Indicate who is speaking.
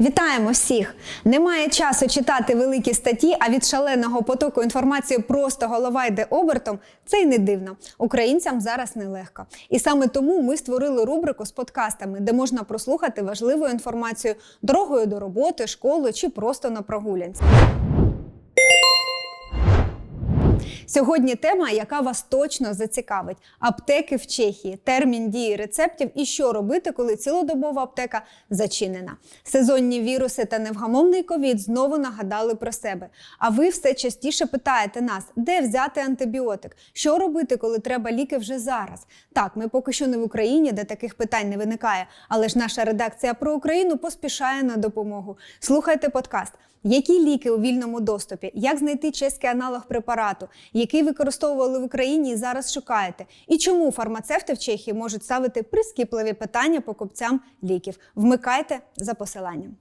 Speaker 1: Вітаємо всіх! Немає часу читати великі статті, а від шаленого потоку інформації просто голова йде обертом. Це й не дивно. Українцям зараз нелегко. І саме тому ми створили рубрику з подкастами, де можна прослухати важливу інформацію дорогою до роботи, школи чи просто на прогулянці. Сьогодні тема, яка вас точно зацікавить: аптеки в Чехії, термін дії рецептів і що робити, коли цілодобова аптека зачинена. Сезонні віруси та невгамовний ковід знову нагадали про себе. А ви все частіше питаєте нас, де взяти антибіотик, що робити, коли треба ліки вже зараз. Так, ми поки що не в Україні, де таких питань не виникає, але ж наша редакція про Україну поспішає на допомогу. Слухайте подкаст. Які ліки у вільному доступі? Як знайти чеський аналог препарату, який використовували в Україні і зараз шукаєте? І чому фармацевти в Чехії можуть ставити прискіпливі питання покупцям ліків? Вмикайте за посиланням.